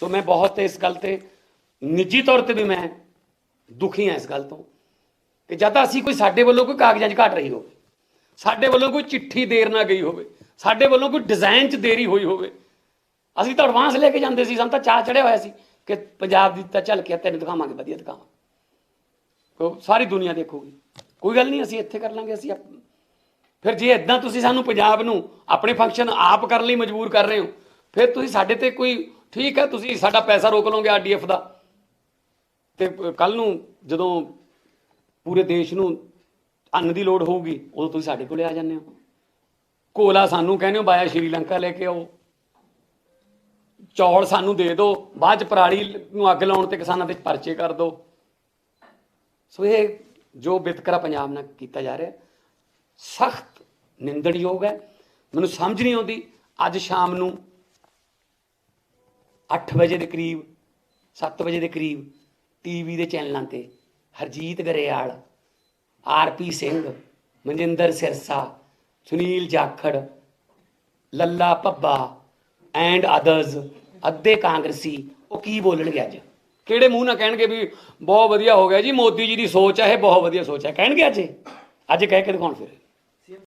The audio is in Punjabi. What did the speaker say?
ਸੋ ਮੈਂ ਬਹੁਤ ਇਸ ਗੱਲ ਤੇ ਨਿੱਜੀ ਤੌਰ ਤੇ ਵੀ ਮੈਂ ਦੁਖੀ ਹਾਂ ਇਸ ਗੱਲ ਤੋਂ ਕਿ ਜਦ ਅਸੀਂ ਕੋਈ ਸਾਡੇ ਵੱਲੋਂ ਕੋਈ ਕਾਗਜ਼ਾਂ 'ਚ ਘਟ ਰਹੀ ਹੋਵੇ ਸਾਡੇ ਵੱਲੋਂ ਕੋਈ ਚਿੱਠੀ ਦੇਰ ਨਾ ਗਈ ਹੋਵੇ ਸਾਡੇ ਵੱਲੋਂ ਕੋਈ ਡਿਜ਼ਾਈਨ 'ਚ ਦੇਰੀ ਹੋਈ ਹੋਵੇ ਅਸੀਂ ਤਾਂ ਐਡਵਾਂਸ ਲੈ ਕੇ ਜਾਂਦੇ ਸੀ ਸਾਨੂੰ ਤਾਂ ਚਾਹ ਚੜਿਆ ਹੋਇਆ ਸੀ ਕਿ ਪੰਜਾਬ ਦੀ ਤਾਂ ਚੱਲ ਕੇ ਤੈਨੂੰ ਦਿਖਾਵਾਂਗੇ ਵਧੀਆ ਦਿਖਾਵਾਂ ਕੋ ਸਾਰੀ ਦੁਨੀਆ ਦੇਖੂਗੀ ਕੋਈ ਗੱਲ ਨਹੀਂ ਅਸੀਂ ਇੱਥੇ ਕਰ ਲਾਂਗੇ ਅਸੀਂ ਆਪ- ਫਿਰ ਜੇ ਇਦਾਂ ਤੁਸੀਂ ਸਾਨੂੰ ਪੰਜਾਬ ਨੂੰ ਆਪਣੇ ਫੰਕਸ਼ਨ ਆਪ ਕਰਨ ਲਈ ਮਜਬੂਰ ਕਰ ਰਹੇ ਹੋ ਫਿਰ ਤੁਸੀਂ ਸਾਡੇ ਤੇ ਕੋਈ ਠੀਕ ਹੈ, ਤੁਸੀਂ ਸਾਡਾ ਪੈਸਾ ਰੋਕ ਲਓਗੇ ਆਰਡੀਐਫ ਦਾ। ਤੇ ਕੱਲ ਨੂੰ ਜਦੋਂ ਪੂਰੇ ਦੇਸ਼ ਨੂੰ ਅੰਨ ਦੀ ਲੋੜ ਹੋਊਗੀ, ਉਦੋਂ ਤੁਸੀਂ ਸਾਡੇ ਕੋਲੇ ਆ ਜਾਂਦੇ ਹੋ। ਕੋਲਾ ਸਾਨੂੰ ਕਹਿੰਦੇ ਹੋ, ਬਾਇਆ ਸ਼੍ਰੀਲੰਕਾ ਲੈ ਕੇ ਆਓ। ਚੌਲ ਸਾਨੂੰ ਦੇ ਦਿਓ, ਬਾਅਦ ਚ ਪਰਾਲੀ ਨੂੰ ਅੱਗ ਲਾਉਣ ਤੇ ਕਿਸਾਨਾਂ ਦੇ ਪਰਚੇ ਕਰ ਦਿਓ। ਸੋ ਇਹ ਜੋ ਵਿਤਕਰਾ ਪੰਜਾਬ ਨਾਲ ਕੀਤਾ ਜਾ ਰਿਹਾ, ਸਖਤ ਨਿੰਦਣਯੋਗ ਹੈ। ਮੈਨੂੰ ਸਮਝ ਨਹੀਂ ਆਉਂਦੀ, ਅੱਜ ਸ਼ਾਮ ਨੂੰ 8 ਵਜੇ ਦੇ ਕਰੀਬ 7 ਵਜੇ ਦੇ ਕਰੀਬ ਟੀਵੀ ਦੇ ਚੈਨਲਾਂ ਤੇ ਹਰਜੀਤ ਗਰੇਵਾਲ ਆਰਪੀ ਸਿੰਘ, ਮਨਜਿੰਦਰ ਸਿਰਸਾ, ਸੁਨੀਲ ਜਾਖੜ, ਲੱਲਾ ਪੱਬਾ ਐਂਡ ਅਦਰਸ ਅੱਧੇ ਕਾਂਗਰਸੀ, ਉਹ ਕੀ ਬੋਲਣਗੇ ਅੱਜ ਕਿਹੜੇ ਮੂੰਹ ਨਾਲ ਕਹਿਣਗੇ ਵੀ ਬਹੁਤ ਵਧੀਆ ਹੋ ਗਿਆ ਜੀ, ਮੋਦੀ ਜੀ ਦੀ ਸੋਚ ਹੈ ਇਹ ਬਹੁਤ ਵਧੀਆ ਸੋਚ ਹੈ ਕਹਿਣਗੇ ਅੱਜ ਇਹ? ਅੱਜ ਕਹਿ ਕੇ ਦਿਖਾਉਣ ਫਿਰ